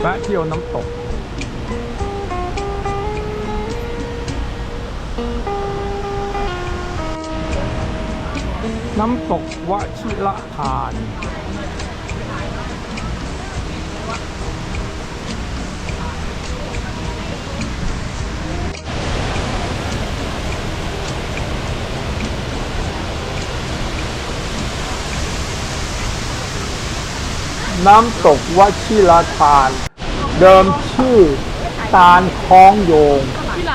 แวะเที่ยวน้ำตก น้ำตกวชิระทาน น้ำตกวชิรทาน เดิมชื่อตาลคล้องโยง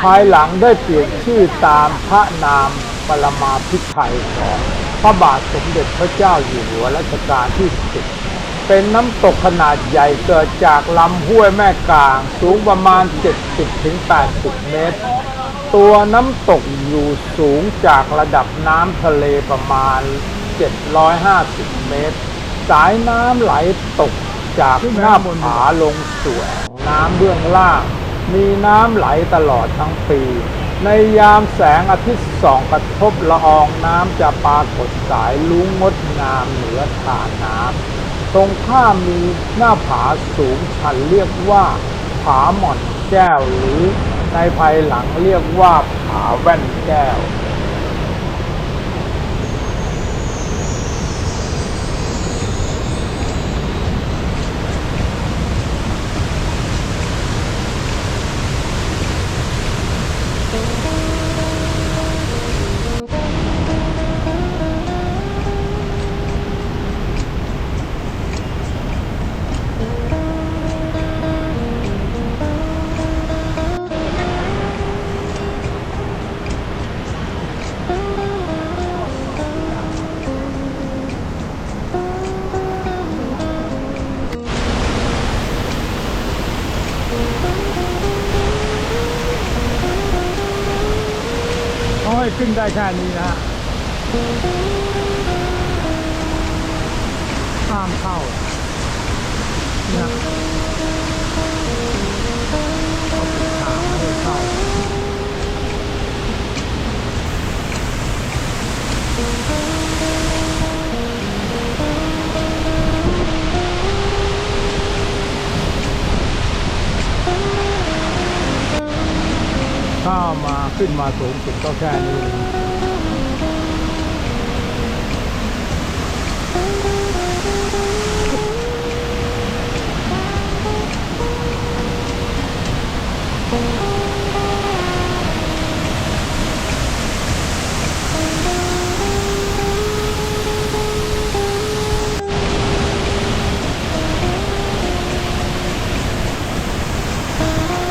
ภายหลังได้เปลี่ยนชื่อตามพระนามปรมาภิไธยของพระบาทสมเด็จพระเจ้าอยู่หัวรัชกาลที่10เป็นน้ำตกขนาดใหญ่เกิดจากลำห้วยแม่กลางสูงประมาณ 70-80 เมตร ตัวน้ำตกอยู่สูงจากระดับน้ำทะเลประมาณ 750 เมตร สายน้ำไหลตกจากหน้าผาลงสู่แอ่งน้ำเบื้องล่าง มีน้ำไหลตลอดทั้งปี ในยามแสงอาทิตย์ส่องกระทบละอองน้ำจะปรากฏสายลุ้งงดงามเหนือทานน้ำตรงข้ามมีหน้าผาสูงชันเรียกว่าผาหม่อนแก้วหรือในภายหลังเรียกว่าผาแว่นแก้ว น้อยขึ้นได้แค่นี้นะห้ามเข้านะ ถ้ามาขึ้นมาสูงสุดก็แค่นี้